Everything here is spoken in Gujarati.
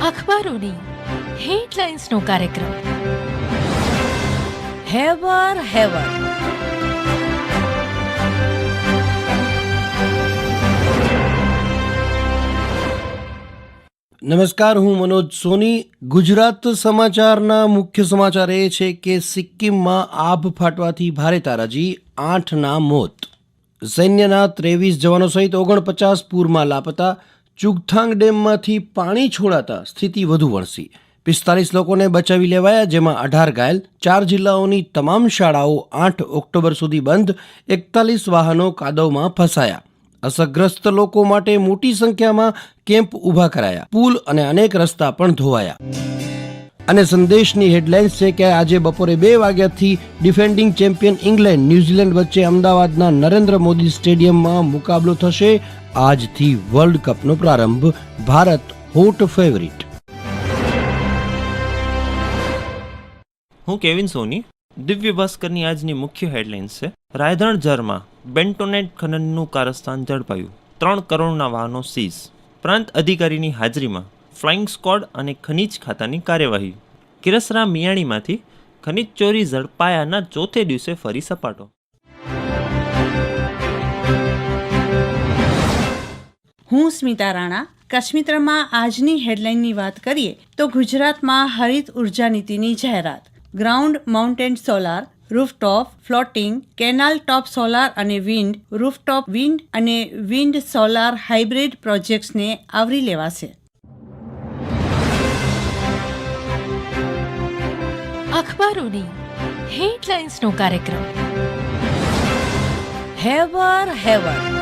અખબારોની હેડલાઇન્સનો કાર્યક્રમ. હેવર હેવર. નમસ્કાર, હું મનોજ સોની. ગુજરાત સમાચારના મુખ્ય સમાચાર એ છે કે સિક્કિમમાં આભ ફાટવાથી ભારે તારાજી, આઠના મોત. સૈન્યના ત્રેવીસ જવાનો સહિત ઓગણપચાસ પૂરમાં લાપતા ચુગથાંગ ડેમમાંથી પાણી છોડાતા સ્થિતિ વધુ વણસી. પિસ્તાલીસ લોકોને બચાવી લેવાયા, જેમાં અઢાર ઘાયલ. ચાર જિલ્લાઓની તમામ શાળાઓ આઠ ઓક્ટોબર સુધી બંધ. એકતાલીસ વાહનો કાદવમાં ફસાયા. અસરગ્રસ્ત લોકો માટે મોટી સંખ્યામાં કેમ્પ ઊભા કરાયા. પુલ અને અનેક રસ્તા પણ ધોવાયા. અને સંદેશની હેડલાઇન્સ છે કે આજે બપોરે બે વાગ્યાથી ડિફેન્ડિંગ ચેમ્પિયન ઇંગ્લેન્ડ ન્યૂઝીલેન્ડ વચ્ચે અમદાવાદના નરેન્દ્ર મોદી સ્ટેડિયમમાં મુકાબલો થશે. આજથી વર્લ્ડ કપનો પ્રારંભ ભારત હોટ ફેવરિટ હું કેવિન સોની દિવ્ય ભાસ્કરની આજની મુખ્ય હેડલાઇન્સ છે રાયધણ ઝરમાં બેન્ટોનેટ ખનનનું કારસ્તાન ઝડપાયું। ત્રણ કરોડના વાહનો સીઝ પ્રાંત અધિકારીની હાજરીમાં ફ્લાઇંગ સ્કોડ અને ખનીજ ખાતાની કાર્યવાહી। કિરસરા મિયાણીમાંથી ખનીજ ચોરી ઝડપાયાના ચોથે દિવસે ફરી સપાટો। હું સ્મિતા રાણા કશ્મીત્રમાં આજની હેડલાઇનની વાત કરીએ તો ગુજરાતમાં હરિત ઊર્જા નીતિની જાહેરાત. Ground mountain solar rooftop floating canal top solar અને વિન્ડ રૂફટોપ વિન્ડ અને વિન્ડ સોલાર હાઇબ્રિડ પ્રોજેક્ટ્સને આવરી લેવાશે. અખબારોની હેડલાઇન્સનો કાર્યક્રમ. હેવર હેવર.